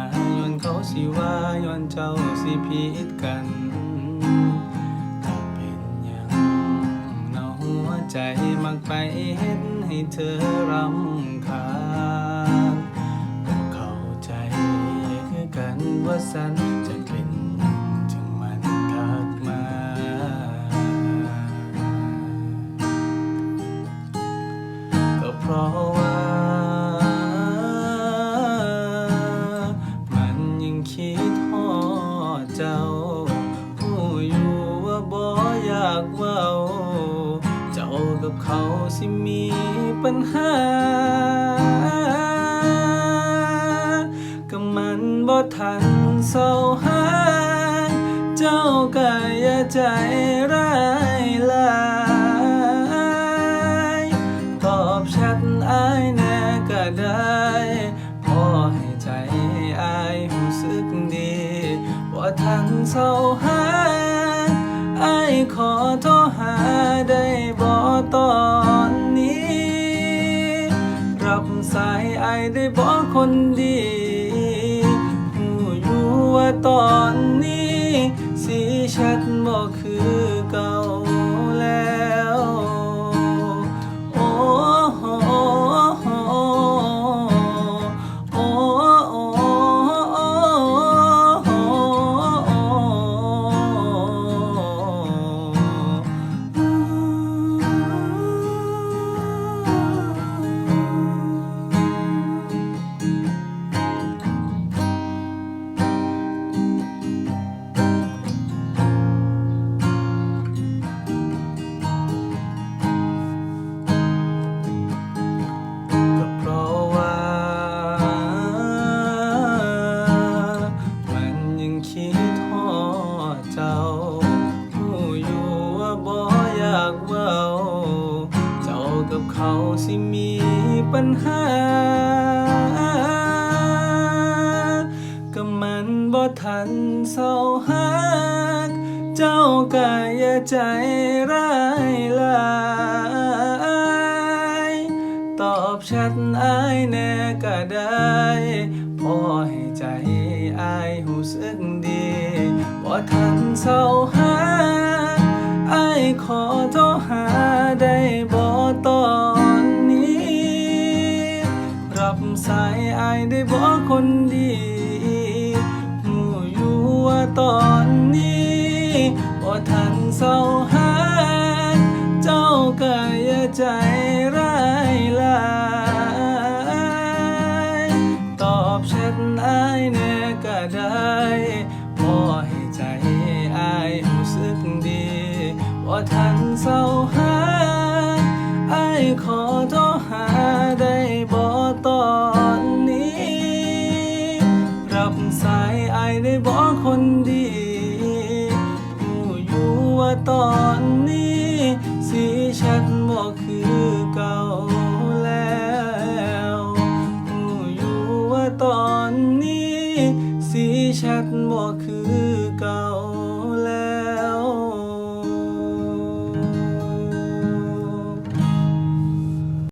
ายนเขาสิว่าย้อนเจ้าสิผิดกันถ้าเป็นหยังเนาหัวใจมักไปเฮ็ดให้เธอรำคาญก็เข้าใจคือกันว่าสันจะกลิ่นจึงมันทักมาก็เพราะ เจ้า ผู้อยู่ว่าบ่อยากเว้า เจ้ากับเขาสิมีปัญหา ก็มันบ่ทันเศร้าหา เจ้าก็อย่าใจร้ายลายตอบแชทอายแน่ก็ได้ ทันเศร้าหาอขอโทรหาได้บ่ตอนนี้ รับสายไอได้บ่คนดีหูอยู่ว่าตอนนี้ สีชัดบ่คือเก่าากเว้า เจ้ากับเขาสิมีปัญหา ก็มันบ่ทันเศร้าหากเจ้าก็อย่าใจร้ายลายตอบแชทอายแน่ก็ได้พอให้ใจอายรู้สึกดีว่ทันเศร้าหาอาย ขอโทรหาได้บ่ตอนนี้ รับสายอายได้บ่คนดีหูอยู่ว่าตอนนี้บ่ทันเศร้าหาเจ้าก็อย่าใจ ขอโทรหาได้บ่ตอนนี้ รับสายไอได้บ่คนดี